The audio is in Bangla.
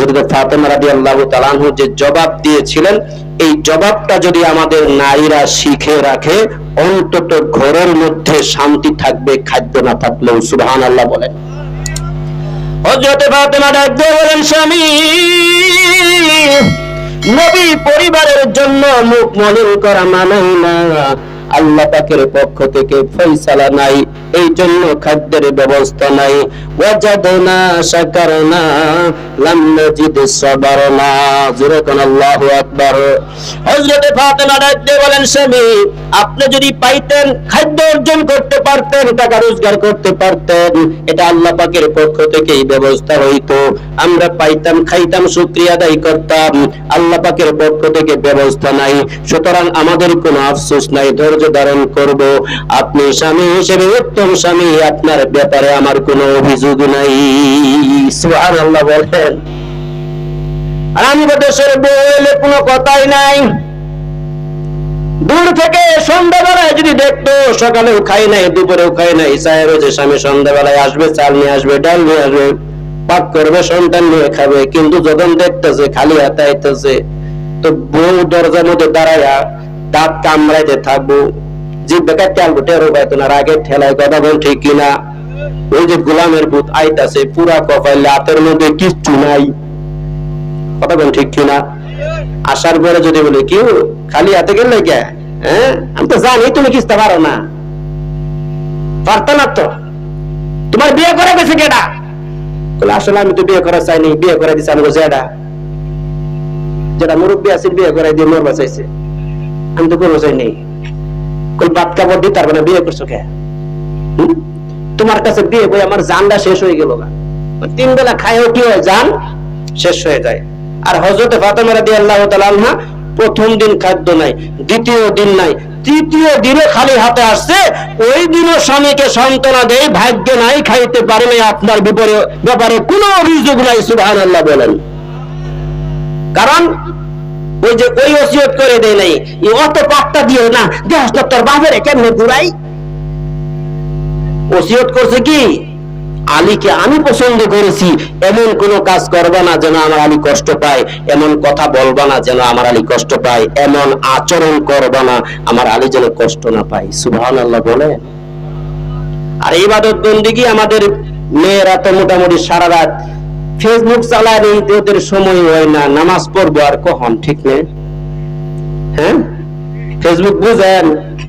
হযরত ফাতেমা রাদিয়াল্লাহু তাআলা আনহু যে জবাব দিয়েছিলেন, এই জবাবটা যদি আমাদের নারীরা শিখে রাখে, অন্তত ঘরের মধ্যে শান্তি থাকবে, খাদ্য না থাকলেও ফাতেমা ডাক বলেন, স্বামী, নবী পরিবারের জন্য মুখ মলিন করা মানাই না। আল্লাহ পাকের পক্ষ থেকে ফয়সালা নাই এই জন্য খাদ্যের ব্যবস্থা নাই। ওয়াজাদনা শাকারনা লাম নাজিদ সাবারনা। যেরকম আল্লাহু আকবার। হযরত ফাতেমা দিয়ে বলেন, স্বামী, আপনি যদি পাইতেন, খাদ্য অর্জন করতে পারতেন, টাকা রোজগার করতে পারতেন, এটা আল্লাহ পাকের পক্ষ থেকেই ব্যবস্থা হইতো। আমরা পাইতাম, খাইতাম, শুকরিয়া আদায় করতাম। আল্লাহ পাকের পক্ষ থেকে ব্যবস্থা নাই। সুতরাং আমাদের কোনো আফসোস নাই। ধৈর্য ধারণ করব। আপনি স্বামী হিসেবে উত্তম স্বামী, আপনার ব্যাপারে আমার কোনো অভিযোগ নাই। সুবহানাল্লাহ বলেন। আমি দেশের বউ এলে কোনো কথাই নাই। দূর থেকে সন্ধ্যাবেলায় যদি দেখতো, সকালেও খাই নাই, দুপুরেও খাই নাই, সাহেব যে স্বামী সন্ধ্যাবেলায় আসবে, চাল নিয়ে আসবে, ডাল নিয়ে আসবে, পাক করবে, সন্তান নিয়ে খাবে, কিন্তু যখন দেখতেছে, খালি হাতে আইতেছে, তো বউ দরজার মধ্যে দাঁড়ায়া দাঁত কামড়াইতে থাকব। যে বেকার তেল টেরো পাইতো না আগে ঠেলায় কথা বল ঠিক কিনা। ওই যে গোলামের ভূত আইতাছে, পুরা কপাল হাতের মধ্যে কিচ্ছু নাই। কথা বল ঠিক কিনা। আসার পরে যদি বলে, কি খালি হাতে গেলে কে হ্যাঁ? আমি তো জানি, তুমি কিস্তা পারো না। পারত না তো। তোমার বিয়ে করে গেছে কেডা বলে আসলে আমি তো বিয়ে করা চাইনি, বিয়ে করে দিছে আমি যেটা যেটা মুরব্বী আছে, বিয়ে করে দিয়ে মরবা চাইছে। আমি তো করব চাইনি কল বাদ কাপড় দিই তার মানে বিয়ে করছ কে? তোমার কাছে বিয়ে বই, আমার জানটা শেষ হয়ে গেল না তিন বেলা খায়ও কি হয়, জান শেষ হয়ে যায়। আর হজরতে ফাতেমা রাদিয়াল্লাহু তাআলা আনহা প্রথম দিন খাদ্য নাই, দ্বিতীয় দিন নাই, তৃতীয় দিনে খালি হাতে আসছে, ওই দিনও স্বামীকে সান্ত্বনা দেয় ভাগ্যে নাই, খাইতে পারে নাই, আপনার বিপরে ব্যাপারে কোনো অভিযোগ নাই, সুবহানাল্লাহ বলেন। কারণ ওই যে ওই ওসিয়ত করে দেয় নাই। অত পাত্তা দিও না না তোর বাপের কেমনে ঘুরাই? ওসিয়ত করছে কি? আলীকে আমি পছন্দ করেছি, এমন কোন কাজ করবা না যেন আমার আলী কষ্ট পায়, এমন কথা বলবা না যেন আমার আলী কষ্ট পায়, এমন আচরণ করবা না আমার আলী যেন কষ্ট না পায়। সুবহান আল্লাহ বলে। আর ইবাদত বন্দিগি আমাদের মেয়েরা তো মোটামুটি সারা রাত ফেসবুক চালায় এই ওদের সময় হয় না, নামাজ পড়ব আর কখন, ঠিক নেই হ্যাঁ? ফেসবুক বুঝেন?